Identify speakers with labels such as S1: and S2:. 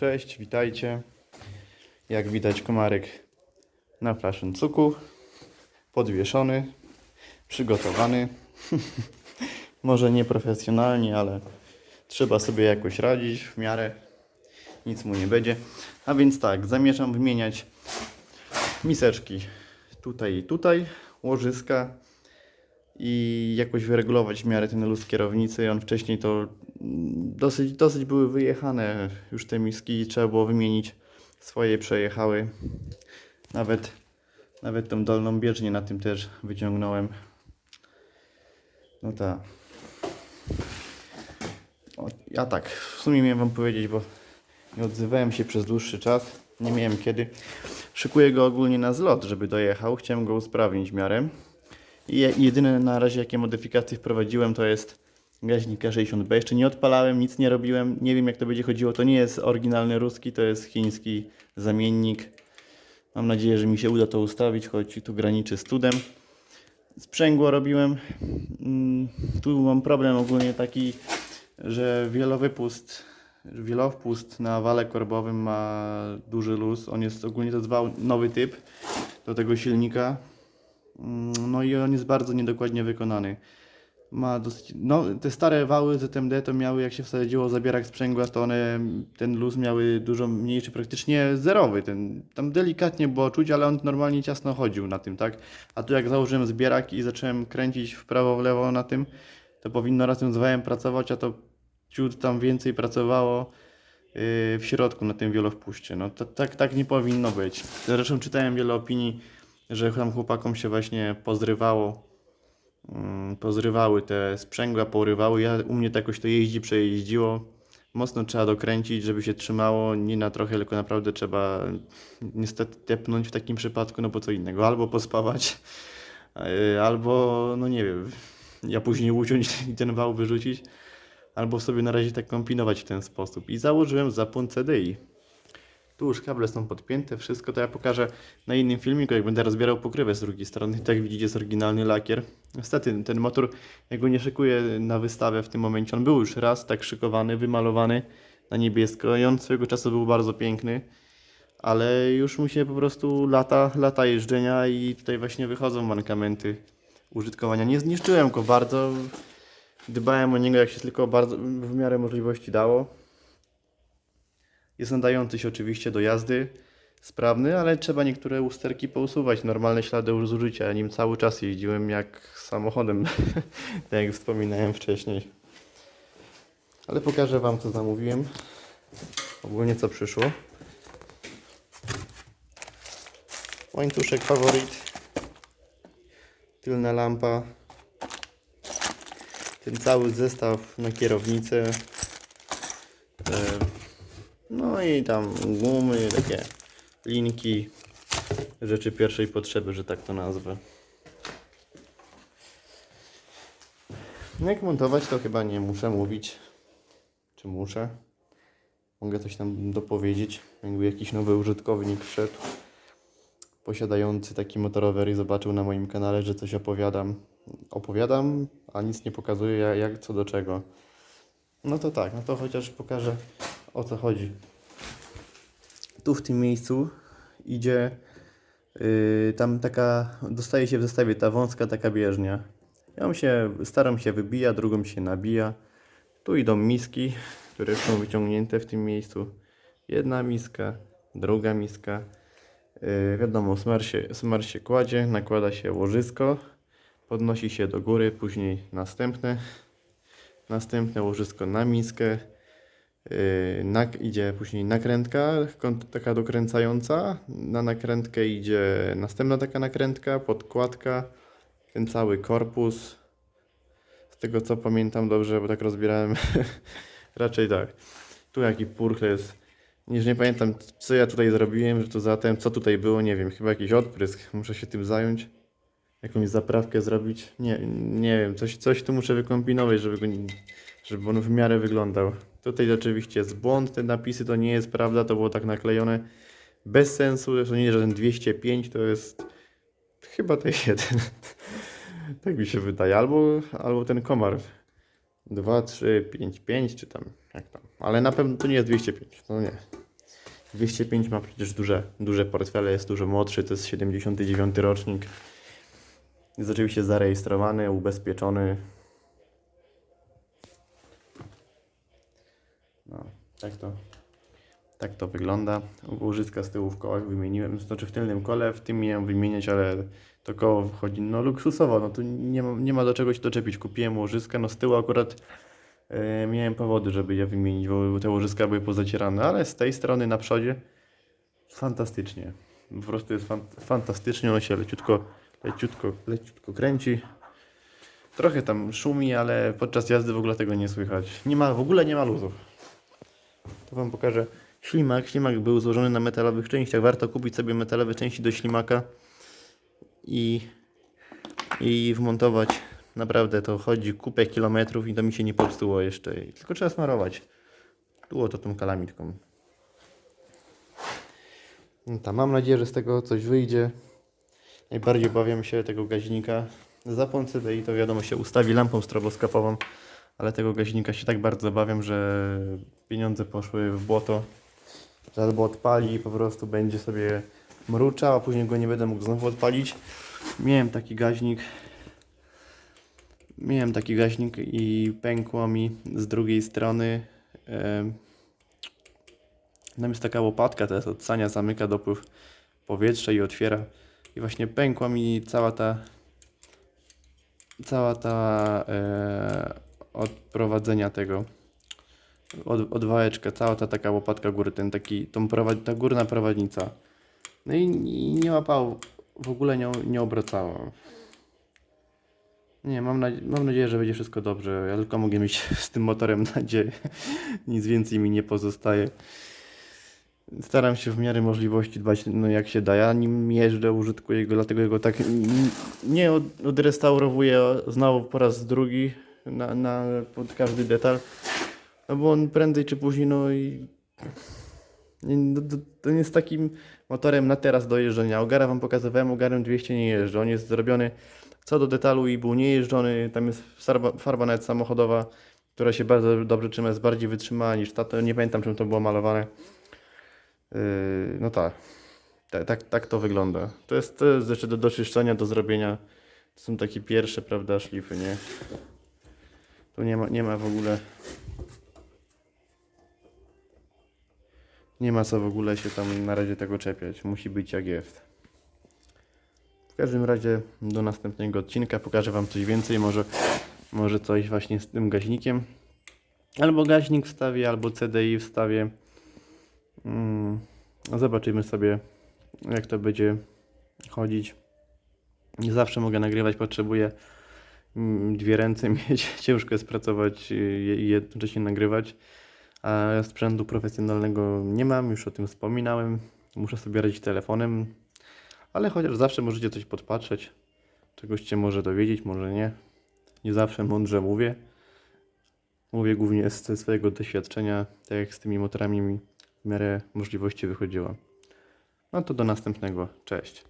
S1: Cześć, witajcie. Jak widać komarek na flaszyncuku, podwieszony, przygotowany. Może nieprofesjonalnie, ale trzeba sobie jakoś radzić w miarę. Nic mu nie będzie. A więc tak, zamierzam wymieniać miseczki tutaj i tutaj, łożyska i jakoś wyregulować w miarę ten luz kierownicy. On wcześniej to mm, dosyć, dosyć były wyjechane już te miski, trzeba było wymienić swoje, przejechały. Nawet, nawet tą dolną bieżnię na tym też wyciągnąłem. No tak. Ja tak, w sumie miałem wam powiedzieć, bo nie odzywałem się przez dłuższy czas. Nie miałem kiedy. Szykuję go ogólnie na zlot, żeby dojechał. Chciałem go usprawnić w miarę. Jedyne na razie jakie modyfikacje wprowadziłem to jest gaźnik K60B. Jeszcze nie odpalałem, nic nie robiłem. Nie wiem jak to będzie chodziło. To nie jest oryginalny ruski, to jest chiński zamiennik. Mam nadzieję, że mi się uda to ustawić, choć tu graniczy z tudem. Sprzęgło robiłem. Mm, Tu mam problem ogólnie taki, że wielowypust, wielowpust na wale korbowym ma duży luz. On jest ogólnie to nowy typ do tego silnika. Mm, No i on jest bardzo niedokładnie wykonany. Ma dosyć, no, te stare wały ZMD to miały, jak się wsadziło zabierak sprzęgła, to one, ten luz miały dużo mniejszy, praktycznie zerowy. Ten, tam delikatnie było czuć, ale on normalnie ciasno chodził na tym, tak? A tu jak założyłem zbierak i zacząłem kręcić w prawo, w lewo na tym, to powinno razem z wałem pracować, a to ciut tam więcej pracowało yy, w środku na tym wielowpuście. No to, tak, tak nie powinno być. Zresztą czytałem wiele opinii, że tam chłopakom się właśnie pozrywało, mm, pozrywały te sprzęgła, porywały. Ja, u mnie to jakoś to jeździ, przejeździło. Mocno trzeba dokręcić, żeby się trzymało, nie na trochę, tylko naprawdę trzeba niestety tepnąć w takim przypadku, no bo co innego, albo pospawać, yy, albo, no nie wiem, ja później uciąć i ten wał wyrzucić, albo sobie na razie tak kombinować w ten sposób. I założyłem zapłon CDI. Tu już kable są podpięte, wszystko to ja pokażę na innym filmiku, jak będę rozbierał pokrywę z drugiej strony. Tak widzicie jest oryginalny lakier. Niestety ten motor, ja go nie szykuję na wystawę w tym momencie. On był już raz tak szykowany, wymalowany na niebiesko i on swojego czasu był bardzo piękny. Ale już mu się po prostu lata, lata jeżdżenia i tutaj właśnie wychodzą mankamenty użytkowania. Nie zniszczyłem go bardzo. Dbałem o niego jak się tylko bardzo w miarę możliwości dało. Jest nadający się oczywiście do jazdy, sprawny, ale trzeba niektóre usterki pousuwać. Normalne ślady zużycia. Ja nim cały czas jeździłem jak samochodem, tak jak wspominałem wcześniej. Ale pokażę Wam co zamówiłem. Ogólnie co przyszło. Łańcuszek faworyt. Tylna lampa. Ten cały zestaw na kierownicę. No i tam gumy, takie linki, rzeczy pierwszej potrzeby, że tak to nazwę. Jak montować to chyba nie muszę mówić. Czy muszę? Mogę coś tam dopowiedzieć. Jakby jakiś nowy użytkownik wszedł, posiadający taki motorower i zobaczył na moim kanale, że coś opowiadam. Opowiadam, a nic nie pokazuję jak co do czego. No to tak, no to chociaż pokażę o co chodzi. Tu w tym miejscu idzie yy, tam taka, dostaje się w zestawie ta wąska taka bieżnia. Ją się, starą się wybija, drugą się nabija. Tu idą miski, które są wyciągnięte w tym miejscu. Jedna miska, druga miska. Yy, wiadomo, smar się, smar się kładzie, nakłada się łożysko, podnosi się do góry, później następne, następne łożysko na miskę. Yy, idzie później nakrętka, taka dokręcająca. Na nakrętkę idzie następna taka nakrętka, podkładka, ten cały korpus. Z tego co pamiętam dobrze, bo tak rozbierałem, raczej tak. Tu jaki purchl jest. Już nie pamiętam co ja tutaj zrobiłem, że to zatem, co tutaj było, nie wiem, chyba jakiś odprysk. Muszę się tym zająć. Jakąś zaprawkę zrobić. Nie, nie wiem, coś, coś tu muszę wykombinować, żeby go żeby on w miarę wyglądał. Tutaj oczywiście jest błąd, te napisy to nie jest prawda, to było tak naklejone bez sensu, to nie jest żaden 205, to jest chyba to jeden. tak mi się wydaje, albo, albo ten komar 2, 3, 5, 5 czy tam, jak tam, ale na pewno to nie jest 205, to nie. 205 ma przecież duże, duże portfele, jest dużo młodszy, to jest 79 rocznik. Jest oczywiście zarejestrowany, ubezpieczony. No, tak to, tak to wygląda. Łożyska z tyłu w kołach wymieniłem, znaczy w tylnym kole, w tym miałem wymieniać, ale to koło wchodzi no luksusowo, no tu nie ma, nie ma do czego się doczepić. Kupiłem łożyska, no z tyłu akurat e, miałem powody, żeby je wymienić, bo te łożyska były pozacierane, ale z tej strony na przodzie fantastycznie. Po prostu jest fan, fantastycznie, on się leciutko, leciutko, leciutko kręci. Trochę tam szumi, ale podczas jazdy w ogóle tego nie słychać. Nie ma, w ogóle nie ma luzów. To wam pokażę. Ślimak, ślimak był złożony na metalowych częściach. Warto kupić sobie metalowe części do ślimaka i, i wmontować. Naprawdę to chodzi kupę kilometrów i to mi się nie popsuło jeszcze. Tylko trzeba smarować. Było to tą kalamitką. No tam, mam nadzieję, że z tego coś wyjdzie. Najbardziej obawiam się tego gaźnika. Zapłon CDI to wiadomo się ustawi lampą stroboskopową, ale tego gaźnika się tak bardzo obawiam, że pieniądze poszły w błoto. Że albo odpali i po prostu będzie sobie mruczał, a później go nie będę mógł znowu odpalić. Miałem taki gaźnik. Miałem taki gaźnik i pękło mi z drugiej strony. tam jest taka łopatka, teraz od sania zamyka dopływ powietrza i otwiera. I właśnie pękła mi cała ta cała ta e, od prowadzenia tego od, od wałeczka, cała ta taka łopatka góry, ten taki, tą prowad, ta górna prowadnica. No i, i nie łapało, w ogóle nie, nie obracało. Nie, mam, nadzie- mam nadzieję, że będzie wszystko dobrze. Ja tylko mogę mieć z tym motorem nadzieję. Nic więcej mi nie pozostaje. Staram się w miarę możliwości dbać, no jak się da. Ja nim jeżdżę, użytkuję go, dlatego go tak nie od, odrestaurowuję znowu po raz drugi na, na, pod każdy detal. No bo on prędzej czy później, no i no, to, nie z takim motorem na teraz do jeżdżenia. Ogara wam pokazywałem, ogarem 200 nie jeżdżę. On jest zrobiony co do detalu i był niejeżdżony. Tam jest farba, farba nawet samochodowa, która się bardzo dobrze trzyma, jest bardziej wytrzymała niż ta. To nie pamiętam czym to było malowane. Yy, no tak. tak. Tak, tak to wygląda. To jest, to jest jeszcze do doczyszczenia, do zrobienia. To są takie pierwsze, prawda, szlify, nie? Tu nie ma, nie ma w ogóle Nie ma co w ogóle się tam na razie tego czepiać. Musi być jak jest. W każdym razie do następnego odcinka pokażę Wam coś więcej. Może, może coś właśnie z tym gaźnikiem. Albo gaźnik wstawię, albo CDI wstawię. Mm, no zobaczymy sobie, jak to będzie chodzić. Nie zawsze mogę nagrywać, potrzebuję dwie ręce mieć. Ciężko jest pracować i jednocześnie nagrywać. A sprzętu profesjonalnego nie mam, już o tym wspominałem. Muszę sobie radzić telefonem, ale chociaż zawsze możecie coś podpatrzeć, czegoś się może dowiedzieć, może nie. Nie zawsze mądrze mówię. Mówię głównie ze swojego doświadczenia, tak jak z tymi motorami mi w miarę możliwości wychodziło. No to do następnego. Cześć.